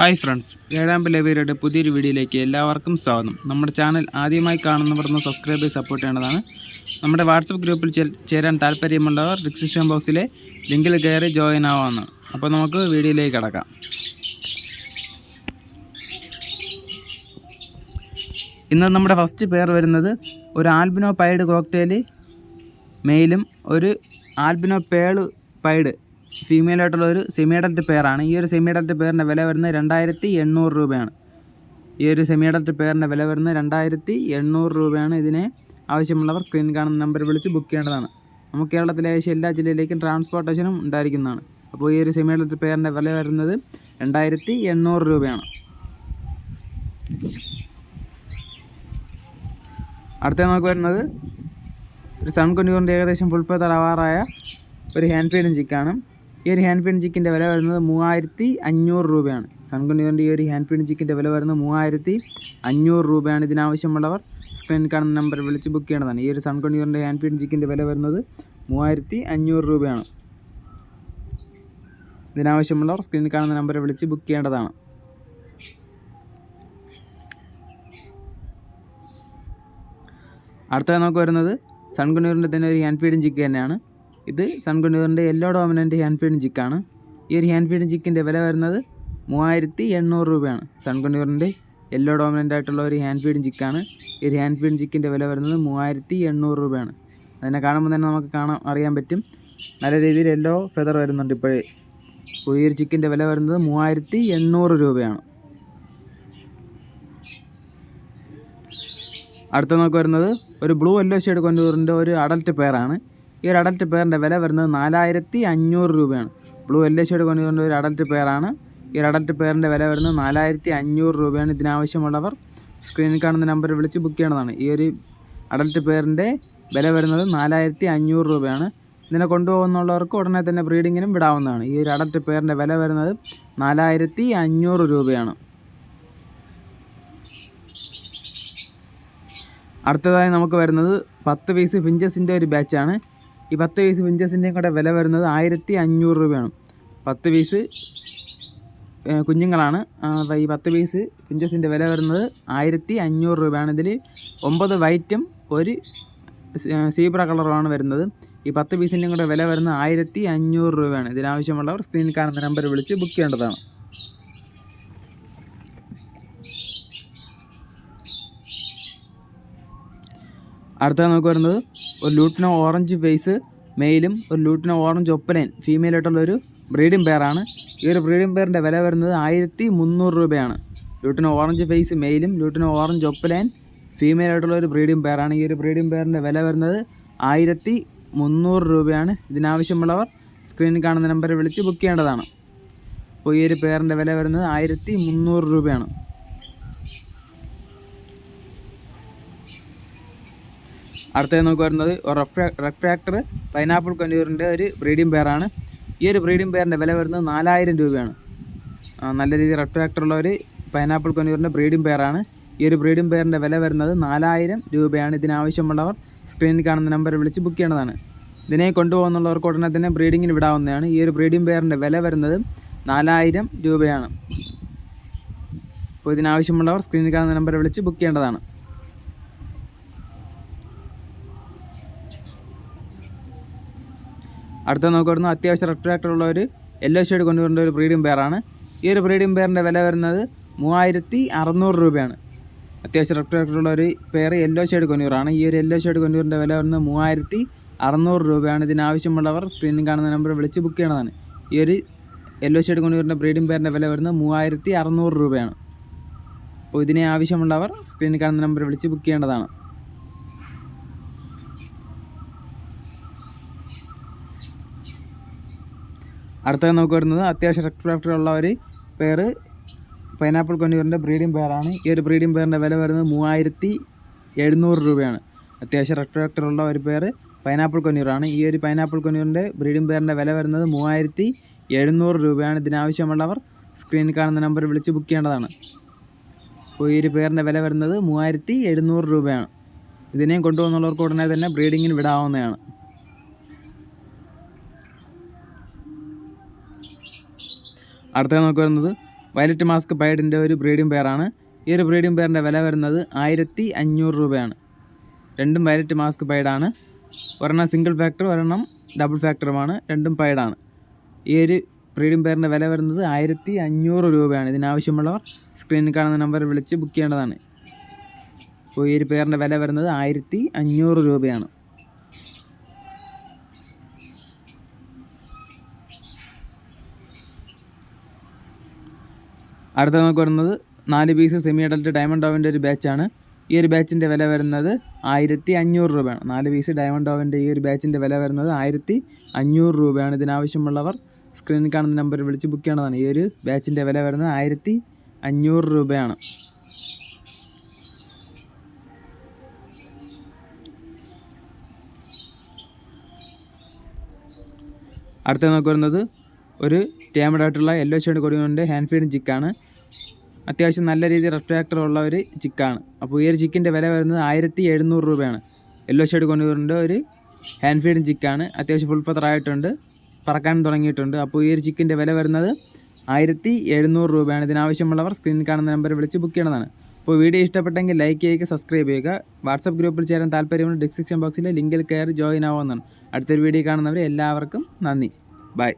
Hi friends. ഏഴാം ലവീരുടെ പുതിയൊരു വീഡിയോയിലേക്ക് എല്ലാവർക്കും സ്വാഗതം. നമ്മുടെ ചാനൽ ആദ്യമായി കാണുന്നവർ ഒന്ന് സബ്സ്ക്രൈബ് സപ്പോർട്ട് ചെയ്യേണ്ടതാണ്. നമ്മുടെ വാട്സപ്പ് ഗ്രൂപ്പിൽ ചേരാൻ താല്പര്യമുള്ളവർ ഡിസ്ക്രിപ്ഷൻ ബോക്സിലെ ലിങ്കിൽ കയറി ജോയിൻ ആവാമെന്ന് അപ്പോൾ നമുക്ക് വീഡിയോയിലേക്ക് കിടക്കാം. ഇന്ന് നമ്മുടെ ഫസ്റ്റ് പേർ വരുന്നത് ഒരു ആൽബിനോ പൈഡ് കോക്ടെയിൽ മെയിലും ഒരു ആൽബിനോ പേൾ പൈഡ് ഫീമെയിൽ ആയിട്ടുള്ള ഒരു സെമി അഡൽറ്റ് പെയറാണ് ഈ ഒരു സെമി അഡൽറ്റ് പെയറിന്റെ വില വരുന്നത് രണ്ടായിരത്തി എണ്ണൂറ് രൂപയാണ്. ഈ ഒരു സെമി അഡൽറ്റ് പെയറിന്റെ വില വരുന്നത് രണ്ടായിരത്തി എണ്ണൂറ് രൂപയാണ്. ഇതിനെ ആവശ്യമുള്ളവർ സ്ക്രീൻ കാണുന്ന നമ്പർ വിളിച്ച് ബുക്ക് ചെയ്യേണ്ടതാണ്. നമുക്ക് കേരളത്തിലെ ഏകദേശം എല്ലാ ജില്ലയിലേക്കും ട്രാൻസ്പോർട്ടേഷനും ഉണ്ടായിരിക്കുന്നതാണ്. അപ്പോൾ ഈ ഒരു സെമി അഡൽറ്റ് പെയറിന്റെ വില വരുന്നത് രണ്ടായിരത്തി എണ്ണൂറ് രൂപയാണ്. അടുത്ത നമുക്ക് വരുന്നത് ഒരു സൺ കൊണ്ടൂറിന്റെ ഏകദേശം ഫുൾ തലവാറായ ഒരു ഹാൻഡ് ഫീഡിങ് ചിക്കാണ് ഈ ഒരു ഹാൻഡ് പ്രിന്റ് ചിക്കിന്റെ വില വരുന്നത് മൂവായിരത്തി അഞ്ഞൂറ് രൂപയാണ്. സൺ കൊണ്ടൂറിന്റെ ഈ ഒരു ഹാൻഡ് പ്രിന്റ് ചിക്കിന്റെ വില വരുന്നത് മൂവായിരത്തി അഞ്ഞൂറ് രൂപയാണ്. ഇതിനാവശ്യമുള്ളവർ സ്ക്രീനിൽ കാണുന്ന നമ്പർ വിളിച്ച് ബുക്ക് ചെയ്യേണ്ടതാണ്. ഈ ഒരു സൺ കൊണ്ടൂറിന്റെ ഹാൻഡ് പ്രിന്റ് ചിക്കിന്റെ വില വരുന്നത് മൂവായിരത്തി അഞ്ഞൂറ് രൂപയാണ്. ഇതിനാവശ്യമുള്ളവർ സ്ക്രീനിൽ കാണുന്ന നമ്പർ വിളിച്ച് ബുക്ക് ചെയ്യേണ്ടതാണ്. അടുത്തത് നമുക്ക് വരുന്നത് സൺകുണ്ണൂറിന്റെ തന്നെ ഒരു ഹാൻഡ് ഫീഡിങ് ചിക്ക് തന്നെയാണ്. ഇത് സൺകുണ്ണൂറിന്റെ യെല്ലോ ഡോമിനന്റ് ഹാൻഡ് ഫീഡിങ് ചിക്കാണ് ഈ ഒരു ഹാൻഡ് ഫീഡിങ് ചിക്കിന്റെ വില വരുന്നത് മൂവായിരത്തി എണ്ണൂറ് രൂപയാണ് സൺകുണ്ണൂറിന്റെ യെല്ലോ ഡോമിനന്റ് ആയിട്ടുള്ള ഒരു ഹാൻഡ് ഫീഡിങ് ചിക്കാണ് ഈ ഒരു ഹാൻഡ് ഫീഡിങ് ചിക്കിന്റെ വില വരുന്നത് മൂവായിരത്തി എണ്ണൂറ് രൂപയാണ്. അതിനെ കാണുമ്പോൾ തന്നെ നമുക്ക് കാണാൻ അറിയാൻ പറ്റും. നല്ല രീതിയിൽ യെല്ലോ ഫെദർ വരുന്നുണ്ട് ഇപ്പോഴേ. ഒരു ചിക്കിന്റെ വില വരുന്നത് മൂവായിരത്തി എണ്ണൂറ് രൂപയാണ്. അടുത്ത നമുക്ക് വരുന്നത് ഒരു ബ്ലൂ യെല്ലോ ഷെയ്ഡ് കൊണ്ടൂറിന്റെ ഒരു അഡൽട്ട് പെയറാണ് ഈ ഒരു അഡൽറ്റ് പെയറിന്റെ വില വരുന്നത് നാലായിരത്തി അഞ്ഞൂറ് രൂപയാണ്. ബ്ലൂ യെല്ലോ ഷെയ്ഡ് വരുന്ന ഒരു അഡൽറ്റ് പെയറാണ് ഈ ഒരു അഡൽറ്റ് പെയറിന്റെ വില വരുന്നത് നാലായിരത്തി അഞ്ഞൂറ് രൂപയാണ്. ഇതിനാവശ്യമുള്ളവർ സ്ക്രീനിൽ കാണുന്ന നമ്പർ വിളിച്ച് ബുക്ക് ചെയ്യേണ്ടതാണ് ഈ ഒരു അഡൽറ്റ് പെയറിന്റെ വില വരുന്നത് നാലായിരത്തി അഞ്ഞൂറ് രൂപയാണ്. ഇതിനെ കൊണ്ടുപോകുന്നുള്ളവർക്ക് ഉടനെ തന്നെ ബ്രീഡിങ്ങിനും വിടാവുന്നതാണ്. ഈ ഒരു അഡൽറ്റ് പെയറിന്റെ വില വരുന്നത് നാലായിരത്തി അഞ്ഞൂറ് രൂപയാണ്. അടുത്തതായി നമുക്ക് വരുന്നത് പത്ത് പീസ് ഫിഞ്ചസിന്റെ ഒരു ബാച്ചാണ് ഈ പത്ത് പീസ് വിഞ്ചസിന്റെയും കൂടെ വില വരുന്നത് ആയിരത്തി അഞ്ഞൂറ് രൂപയാണ്. പത്ത് പീസ് കുഞ്ഞുങ്ങളാണ്. അപ്പോൾ ഈ പത്ത് പീസ് പിഞ്ചസിന്റെ വില വരുന്നത് ആയിരത്തി അഞ്ഞൂറ് രൂപയാണ്. ഇതിൽ ഒമ്പത് വൈറ്റും ഒരു സീബ്ര കളറുമാണ് വരുന്നത്. ഈ പത്ത് പീസിന്റെയും കൂടെ വില വരുന്നത് ആയിരത്തി അഞ്ഞൂറ് രൂപയാണ് ഇതിനാവശ്യമുള്ളവർ സ്ക്രീൻ കാണുന്ന നമ്പർ വിളിച്ച് ബുക്ക് ചെയ്യേണ്ടതാണ്. അടുത്ത നമുക്ക് വരുന്നത് ഒരു ലൂട്ടിനോ ഓറഞ്ച് ഫേസ് മെയിലും ഒരു ലൂട്ടിനോ ഓറഞ്ച് ആയിട്ടുള്ള ഒരു ബ്രീഡിംഗ് പെയറാണ്. ഈ ഒരു ബ്രീഡിംഗ് പെയറിന്റെ വില വരുന്നത് ആയിരത്തി മുന്നൂറ് രൂപയാണ്. ലൂട്ടിനോ ഓറഞ്ച് ഫേസ് മെയിലും ലൂട്ടിനോ ഓറഞ്ച് ഒപ്പലൈൻ ഫീമെയിൽ ആയിട്ടുള്ള ഒരു ബ്രീഡിംഗ് പെയറാണ്. ഈ ഒരു ബ്രീഡിംഗ് പെയറിന്റെ വില വരുന്നത് ആയിരത്തി മുന്നൂറ് രൂപയാണ്. ഇതിനാവശ്യമുള്ളവർ സ്ക്രീനിൽ കാണുന്ന നമ്പറിൽ വിളിച്ച് ബുക്ക് ചെയ്യേണ്ടതാണ്. അപ്പോൾ ഈ ഒരു പെയറിന്റെ വില വരുന്നത് ആയിരത്തി മുന്നൂറ് രൂപയാണ്. അടുത്തത് നമുക്ക് വരുന്നത് റെഫ്രാക്ടർ പൈനാപ്പിൾ കന്യൂറിന്റെ ഒരു ബ്രീഡിംഗ് പെയറാണ് ഈ ഒരു ബ്രീഡിംഗ് പെയറിന്റെ വില വരുന്നത് നാലായിരം രൂപയാണ്. നല്ല രീതിയിൽ റെഫ്രാക്ടറുള്ള ഒരു പൈനാപ്പിൾ കന്യൂറിന്റെ ബ്രീഡിംഗ് പെയറാണ് ഈ ഒരു ബ്രീഡിംഗ് പെയറിന്റെ വില വരുന്നത് നാലായിരം രൂപയാണ്. ഇതിനാവശ്യമുള്ളവർ സ്ക്രീനിൽ കാണുന്ന നമ്പർ വിളിച്ച് ബുക്ക് ചെയ്യേണ്ടതാണ്. ഇതിനെ കൊണ്ടുപോകുന്നുള്ളവർക്ക് ഉടനെ തന്നെ ബ്രീഡിങ്ങിന് വിടാവുന്നതാണ്. ഈ ഒരു ബ്രീഡിംഗ് പെയറിന്റെ വില വരുന്നത് നാലായിരം രൂപയാണ്. അപ്പോൾ ഇതിനാവശ്യമുള്ളവർ സ്ക്രീനിൽ കാണുന്ന നമ്പർ വിളിച്ച് ബുക്ക് ചെയ്യേണ്ടതാണ്. അടുത്ത നമുക്ക് വരുന്നത് അത്യാവശ്യം റെട്രാക്ടർ ഉള്ള ഒരു യെല്ലോ ഷെയ്ഡ് കൊണ്ടുവരേണ്ട ഒരു ബ്രീഡിംഗ് പെയറാണ് ഈ ഒരു ബ്രീഡിംഗ് പെയറിന്റെ വില വരുന്നത് മൂവായിരത്തി അറുന്നൂറ് രൂപയാണ്. അത്യാവശ്യം ഉള്ള ഒരു പെയർ യെല്ലോ ഷെയ്ഡ് കൊണ്ടുവരാണ് ഈ ഒരു യെല്ലോ ഷെയ്ഡ് കൊണ്ടുവരേണ്ട വില വരുന്നത് മൂവായിരത്തി അറുന്നൂറ് രൂപയാണ് ഇതിനാവശ്യമുള്ളവർ സ്ക്രീനിൽ കാണുന്ന നമ്പർ വിളിച്ച് ബുക്ക് ചെയ്യണതാണ്. ഈ ഒരു യെല്ലോ ഷെയ്ഡ് കൊണ്ടുവരുന്ന ബ്രീഡിംഗ് പെയറിന്റെ വില വരുന്നത് മൂവായിരത്തി അറുന്നൂറ് രൂപയാണ്. അപ്പോൾ ഇതിനെ ആവശ്യമുള്ളവർ സ്ക്രീനിൽ കാണുന്ന നമ്പർ വിളിച്ച് ബുക്ക് ചെയ്യേണ്ടതാണ്. അടുത്തത് നമുക്ക് വരുന്നത് അത്യാവശ്യം റെക്ട്രാക്ടർ ഉള്ള ഒരു പേര് പൈനാപ്പിൾ കൊന്നൂരിന്റെ ബ്രീഡിംഗ് പെയറാണ് ഈ ഒരു ബ്രീഡിംഗ് പെയറിന്റെ വില വരുന്നത് മൂവായിരത്തി എഴുന്നൂറ് രൂപയാണ്. അത്യാവശ്യം റെക്ട്രാക്ടർ ഉള്ള ഒരു പേര് പൈനാപ്പിൾ കൊന്നൂറാണ് ഈ ഒരു പൈനാപ്പിൾ കൊന്നൂരിന്റെ ബ്രീഡിംഗ് പെയറിന്റെ വില വരുന്നത് മൂവായിരത്തി എഴുന്നൂറ് രൂപയാണ്. ഇതിനാവശ്യമുള്ളവർ സ്ക്രീനിൽ കാണുന്ന നമ്പർ വിളിച്ച് ബുക്ക് ചെയ്യേണ്ടതാണ്. അപ്പോൾ ഈ ഒരു പേരിന്റെ വില വരുന്നത് മൂവായിരത്തി എഴുന്നൂറ് രൂപയാണ്. ഇതിനെയും കൊണ്ടുപോകുന്നുള്ളവർക്ക് ഉടനെ തന്നെ ബ്രീഡിങ്ങിന് വിടാവുന്നതാണ്. അടുത്തത് നമുക്ക് വരുന്നത് വയലറ്റ് മാസ്ക് പൈഡിന്റെ ഒരു ബ്രീഡിംഗ് പെയറാണ് ഈ ഒരു ബ്രീഡിംഗ് പെയറിന്റെ വില വരുന്നത് ആയിരത്തി അഞ്ഞൂറ് രൂപയാണ്. രണ്ടും വയലറ്റ് മാസ്ക് പൈഡാണ്. ഒരെണ്ണം സിംഗിൾ ഫാക്ടർ ഒരെണ്ണം ഡബിൾ ഫാക്ടറുമാണ് രണ്ടും പൈഡാണ്. ഈ ഒരു ബ്രീഡിംഗ് പെയറിന്റെ വില വരുന്നത് ആയിരത്തി അഞ്ഞൂറ് രൂപയാണ്. ഇതിനാവശ്യമുള്ളവർ സ്ക്രീനിൽ കാണുന്ന നമ്പറിൽ വിളിച്ച് ബുക്ക് ചെയ്യേണ്ടതാണ്. അപ്പോൾ ഈ ഒരു പെയറിന്റെ വില വരുന്നത് ആയിരത്തി അഞ്ഞൂറ് രൂപയാണ്. അടുത്ത നമുക്ക് വരുന്നത് നാല് പീസ് സെമി അഡൽട്ട് ഡയമണ്ട് ഡോവിന്റെ ഒരു ബാച്ചാണ് ഈ ഒരു ബാച്ചിന്റെ വില വരുന്നത് ആയിരത്തി അഞ്ഞൂറ് രൂപയാണ്. നാല് പീസ് ഡയമണ്ട് ഡോവിന്റെ ഈ ഒരു ബാച്ചിന്റെ വില വരുന്നത് ആയിരത്തി അഞ്ഞൂറ് രൂപയാണ്. ഇതിനാവശ്യമുള്ളവർ സ്ക്രീനിൽ കാണുന്ന നമ്പറിൽ വിളിച്ച് ബുക്ക് ചെയ്യേണ്ടതാണ് ഈ ഒരു ബാച്ചിന്റെ വില വരുന്നത് ആയിരത്തി അഞ്ഞൂറ് രൂപയാണ്. അടുത്ത നമുക്ക് വരുന്നത് ഒരു ടേമഡായിട്ടുള്ള യെല്ലോ ഷെയ്ഡ് കൊടിയുണ്ട് ഹാൻഡ് ഫീഡ് ചിക്കാണ് അത്യാവശ്യം നല്ല രീതിയിൽ റെഫ്രാക്ടർ ഉള്ള ഒരു ചിക്കാണ്. അപ്പോൾ ഈ ഒരു ചിക്കിന്റെ വില വരുന്നത് ആയിരത്തി എഴുന്നൂറ് രൂപയാണ്. യെല്ലോ ഷെയ്ഡ് കൊണ്ടുവരേണ്ട ഒരു ഹാൻഡ് ഫീഡിങ് ചിക്കാണ്. അത്യാവശ്യം ഫുൾ ഫത്തർ പറക്കാൻ തുടങ്ങിയിട്ടുണ്ട്. അപ്പോൾ ഈ ഒരു ചിക്കിന്റെ വില വരുന്നത് ആയിരത്തി എഴുന്നൂറ് രൂപയാണ്. ഇതിനാവശ്യമുള്ളവർ സ്ക്രീനിൽ കാണുന്ന നമ്പർ വിളിച്ച് ബുക്ക് ചെയ്യണതാണ്. അപ്പോൾ വീഡിയോ ഇഷ്ടപ്പെട്ടെങ്കിൽ ലൈക്ക് ചെയ്യുക സബ്സ്ക്രൈബ് ചെയ്യുക. വാട്സപ്പ് ഗ്രൂപ്പിൽ ചേരാൻ താല്പര്യമുള്ള ഡിസ്ക്രിപ്ഷൻ ബോക്സിലെ ലിങ്കിൽ കയറി ജോയിൻ ആവുന്നതാണ് അടുത്തൊരു വീഡിയോ കാണുന്നവർ എല്ലാവർക്കും നന്ദി. ബൈ